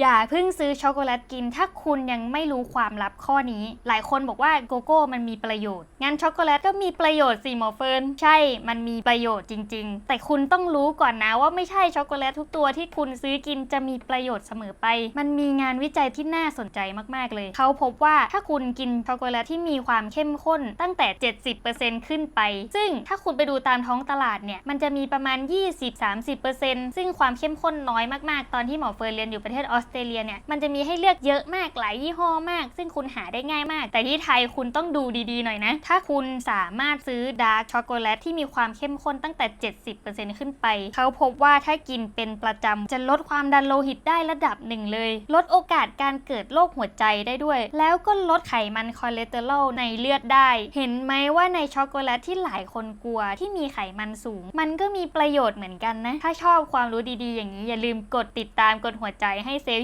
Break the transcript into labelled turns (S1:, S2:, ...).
S1: อย่าเพิ่งซื้อช็อกโกแลตกิน ถ้าคุณยังไม่รู้ความลับข้อนี้ หลายคนบอกว่าโกโก้มันมีประโยชน์ งั้นช็อกโกแลตก็มีประโยชน์สิหมอเฟิร์นใช่ มันมีประโยชน์จริง ๆ แต่คุณต้องรู้ก่อนนะว่าไม่ใช่ช็อกโกแลตทุกตัวที่คุณซื้อกินจะมีประโยชน์เสมอไป มันมีงานวิจัยที่น่าสนใจมากๆเลย เขาพบว่าถ้าคุณกินช็อกโกแลตที่มีความเข้มข้นตั้งแต่ 70%ขึ้นไป ซึ่งถ้าคุณไปดูตามท้องตลาดเนี่ย มันจะมีประมาณ 20-30%ซึ่งความเข้มข้นน้อยมากๆ ตอนที่หมอเฟิร์นเรียนอยู่ประเทศออสเตรเลียเนี่ยมันจะมีให้เลือกเยอะมากหลายยี่ห้อมาก ซึ่งคุณหาได้ง่ายมาก แต่ที่ไทยคุณต้องดูดีๆหน่อยนะ ถ้าคุณสามารถซื้อดาร์กช็อกโกแลตที่มีความเข้มข้นตั้งแต่ 70%ขึ้นไป เขาพบว่าถ้ากินเป็นประจำจะลดความดันโลหิตได้ระดับหนึ่งเลย ลดโอกาสการเกิดโรคหัวใจได้ด้วย แล้วก็ลดไขมันคอเลสเตอรอลในเลือดได้ เห็นไหมว่าในช็อกโกแลตที่หลายคนกลัวที่มีไขมันสูง มันก็มีประโยชน์เหมือนกันนะ ถ้าชอบความรู้ดีๆ อย่างนี้อย่าลืมกดติดตามกดหัวใจให้เซ